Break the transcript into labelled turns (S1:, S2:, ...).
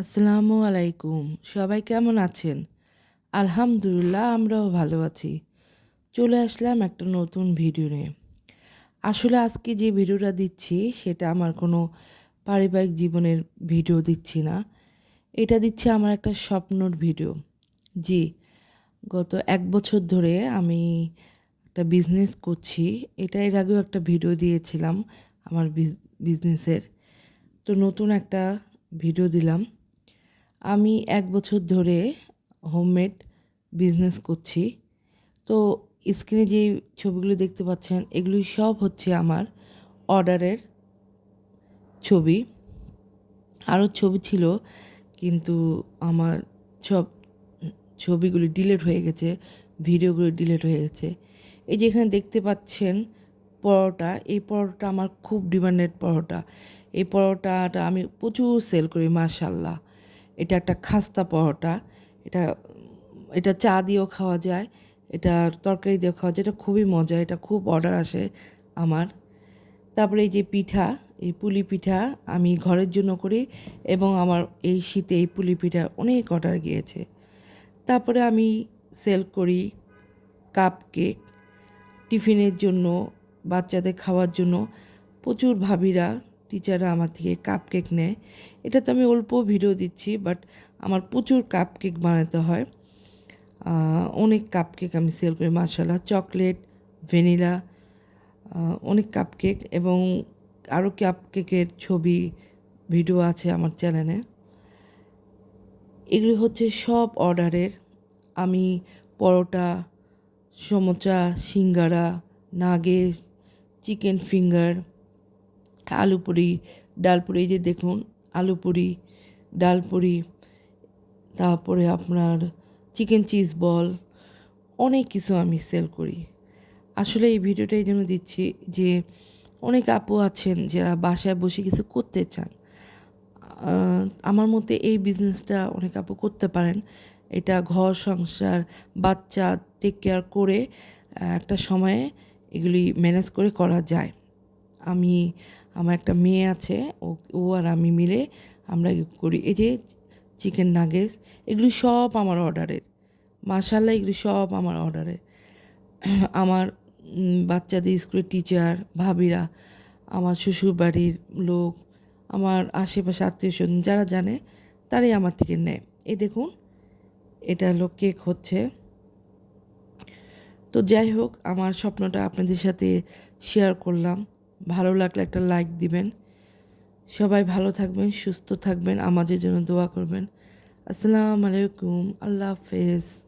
S1: আসসালামু আলাইকুম। সবাই কেমন আছেন? আলহামদুলিল্লাহ, আমরাও ভালো আছি। চলে আসলাম একটা নতুন ভিডিও নিয়ে। আসলে আজকে যে ভিডিওটা দিচ্ছি, সেটা আমার কোনো পারিবারিক জীবনের ভিডিও দিচ্ছি না। এটা দিচ্ছে আমার একটা স্বপ্নর ভিডিও। জি, গত এক বছর ধরে আমি একটা বিজনেস করছি। এটা এর আগেও একটা ভিডিও দিয়েছিলাম আমার বিজনেসের। তো নতুন একটা ভিডিও দিলাম। আমি এক বছর ধরে হোমমেড বিজনেস করছি। তো স্ক্রিনে যে ছবিগুলো দেখতে পাচ্ছেন এগুলি সব হচ্ছে আমার অর্ডারের ছবি। আরও ছবি ছিল, কিন্তু আমার সব ছবিগুলি ডিলেট হয়ে গেছে, ভিডিওগুলো ডিলেট হয়ে গেছে। এই যে এখানে দেখতে পাচ্ছেন পরোটা, এই পরোটা আমার খুব ডিমান্ডেড পরোটা। এই পরোটাটা আমি প্রচুর সেল করি মাশাল্লাহ এটা একটা খাস্তা পরোটা, এটা এটা চা দিয়েও খাওয়া যায়, এটা তরকারি দিয়েও খাওয়া যায়, এটা খুবই মজা, এটা খুব অর্ডার আসে আমার। তারপরে এই যে পিঠা, এই পুলি পিঠা আমি ঘরের জন্য করি এবং আমার এই শীতে এই পুলি পিঠা অনেক অর্ডার গিয়েছে। তারপরে আমি সেল করি কাপ কেক টিফিনের জন্য, বাচ্চাদের খাওয়ার জন্য। প্রচুর ভাবিরা টিচাররা আমার থেকে কাপ কেক নেয়। এটা তো আমি অল্প ভিডিও দিচ্ছি বাট আমার প্রচুর কাপ কেক বানাতে হয়। অনেক কাপ কেক আমি সেল করি মার্শাল্লাহ চকলেট ভ্যানিলা অনেক কাপ কেক এবং আরও কাপ কেকের ছবি ভিডিও আছে আমার চ্যানেলে এগুলি হচ্ছে সব অর্ডারের আমি paratha, samosa, singara nuggets chicken finger আলু পুরি, ডাল পুরি, এই যে দেখুন, আলু পুরি, ডাল পুরি, তারপরে আপনার চিকেন চিজ বল অনেক কিছু আমি সেল করি। আসলে এই ভিডিওটা এই জন্য দিচ্ছি যে অনেক আপু আছেন যারা বাসায় বসে কিছু করতে চান। আমার মতে এই বিজনেসটা অনেক আপু করতে পারেন। এটা ঘর, সংসার, বাচ্চা টেক কেয়ার করে একটা সময়ে এগুলি ম্যানেজ করে করা যায়। আমি আমার একটা মেয়ে আছে, ও ও আর আমি মিলে আমরা করি। এই যে চিকেন নাগেস এগুলি সব আমার অর্ডারের। মাসাল্লাহ এগুলি সব আমার অর্ডারের। আমার বাচ্চাদের স্কুলের টিচার, ভাবিরা, আমার শ্বশুর বাড়ির লোক, আমার আশেপাশে আত্মীয় স্বজন যারা জানে, তারাই আমার থেকে নেয়। এই দেখুন, এটা হলো কেক হচ্ছে। তো যাই হোক, আমার স্বপ্নটা আপনাদের সাথে শেয়ার করলাম। ভালো লাগলে একটা লাইক দিবেন। সবাই ভালো থাকবেন, সুস্থ থাকবেন, আমাদের জন্য দোয়া করবেন। আসসালামু আলাইকুম, আল্লাহ হাফেজ।